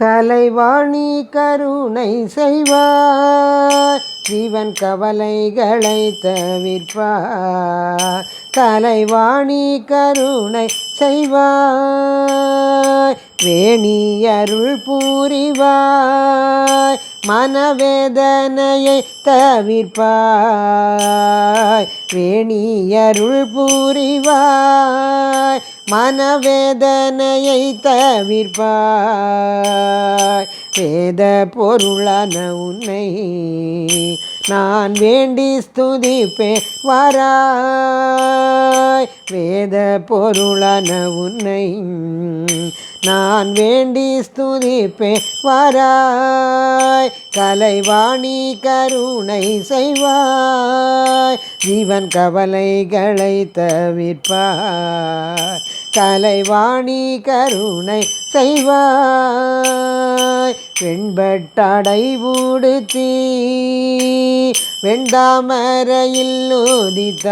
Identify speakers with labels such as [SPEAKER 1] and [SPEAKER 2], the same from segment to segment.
[SPEAKER 1] கலைவாணி கருணை செய்வார். ஜீவன் கவலைகளை தவிர்ப்பார். கலைவாணி கருணை செய்வார். வேணி அருள் பூரிவாய் மனவேதனையை தவிர்ப்பாய். வேணியருள் புரிவாய். மனவேதனையை தவிர்ப்பாய். வேத பொருளான உன்னை நான் வேண்டி ஸ்துதிப்பேன். வாராய் வேத பொருளான உன்னை. நான் வேண்டி ஸ்துதிப்பேன். வாராய் கலைவாணி கருணை செய்வாய். ஜீவன் கவலைகளை தவிர்ப்பாய். கலைவாணி கருணை செய்வாய். வெண்பட்டடை ஊடுத்தி வெண்தாமரையில் உதித்தாய்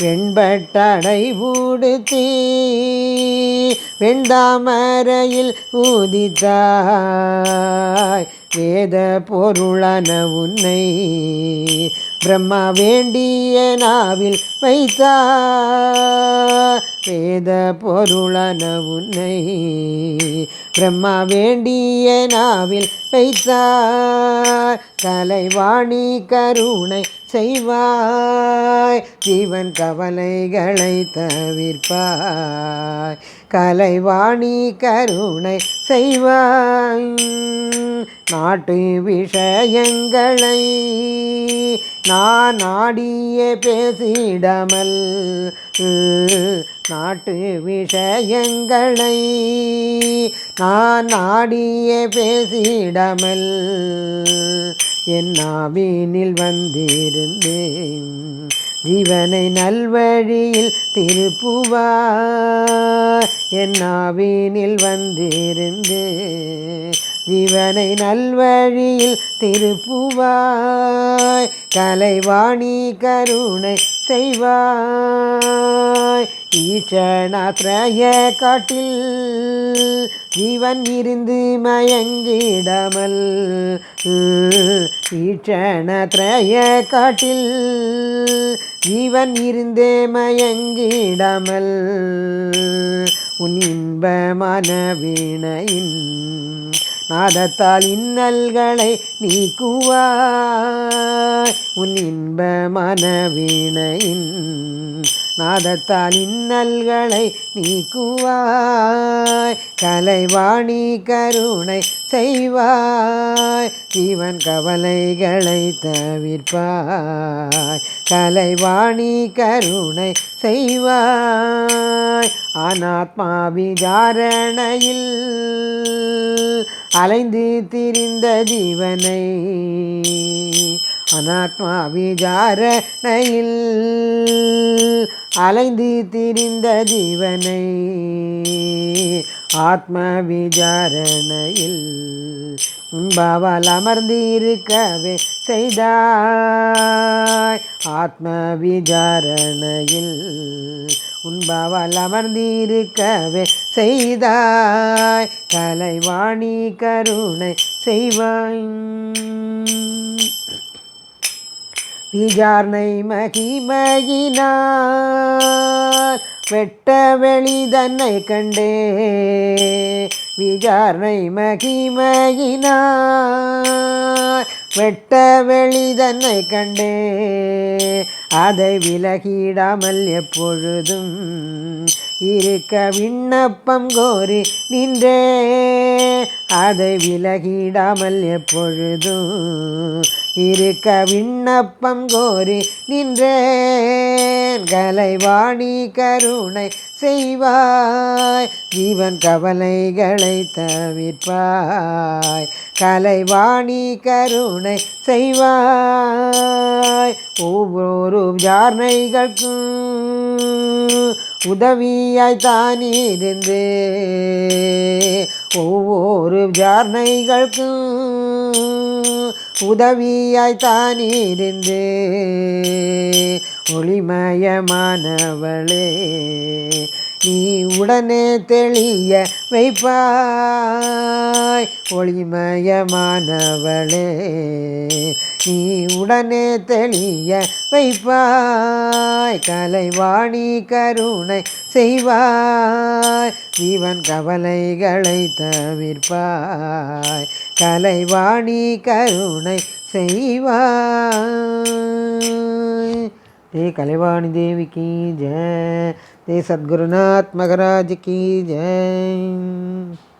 [SPEAKER 1] வெண்பட்டடை ஊடுத்தி வெண்தாமரையில் ஊதித்தாய் வேத பொருளன உன்னை பிரம்மா வேண்டிய நாவில் வைத்தாய் வேத பொருளான உன்னை பிரம்மா வேண்டிய நாவில் வைத்தார். தலைவாணி கருணை செய்வாய். ஜீவன் கவலைகளை தவிர்ப்பாய். கலைவாணி கருணை செய்வாய். நாட்டு விஷயங்களை நான் நாடிய பேசிடமல். நாட்டு விஷயங்களை நான் ஆடிய பேசிடமல். என் நாவினில் வந்திருந்தேன். ஜீவனை நல்வழியில் திருப்புவார். என் நாவினில் வந்திருந்தேன். சிவனை நல்வழியில் திருப்புவாய். கலைவாணி கருணை செய்வாய். ஈஷனாத்ரய காட்டில் ஜீவன் இருந்து மயங்கிடாமல். ஈஷனாத்ரய காட்டில் ஜீவன் இருந்தே மயங்கிடாமல். உன் இன்பமான வீணையின் நாதத்தால் இன்னல்களை நீக்குவாய் உன் இன்ப மனவீணையின் நாதத்தால் இன்னல்களை நீக்குவாய். கலைவாணி கருணை செய்வாய். ஜீவன் கவலைகளை தவிர்ப்பாய். கலைவாணி கருணை செய்வாய். அனாத்மா விசாரணையில் அலைந்து திரிந்த ஜீவனை அனாத்மா விசாரணையில் அலைந்து திரிந்த ஜீவனை ஆத்ம விசாரணையில் உண்பாவால் அமர்ந்திருக்கவே செய்தாய். ஆத்ம விசாரணையில் உண்பாவால் அமர்ந்திருக்கவே செய்தாய். கலைவாணி கருணை செய்வாய். விஜார்னை மகிமகினார். வெட்ட வெளி தன்னை கண்டே. விஜார்னை மகிமகினார். வெட்ட வெளிதன்னை கண்டே அதை விலகிடாமல் எப்பொழுதும் இருக்க விண்ணப்பம் கோரி நின்றே அதை விலகிடாமல் எப்பொழுதும் இருக்க விண்ணப்பம் கோரி நின்றேன். கலைவாணி கருணை செய்வாய் ஜீவன் கவலைகளை தவிர்ப்பாய். கலைவாணி கருணை செய்வாய். ஒவ்வொரு விசாரணைகளுக்கும் உதவியாய் தானிருந்து ஒவ்வொரு விசாரணைகளுக்கும் உதவியாய் தானிருந்து ஒளிமயமானவளே. நீ உடனே தெளிய வைப்பாய். ஒளிமயமானவளே நீ உடனே தெளிய வைப்பாய். கலைவாணி கருணை செய்வாய். ஜீவன் கவலைகளை தவிர்ப்பாய். கலைவாணி கருணை செய்வாய். ते कलेवाणी देवी की जय। ते सद्गुरुनाथ महाराज की जय।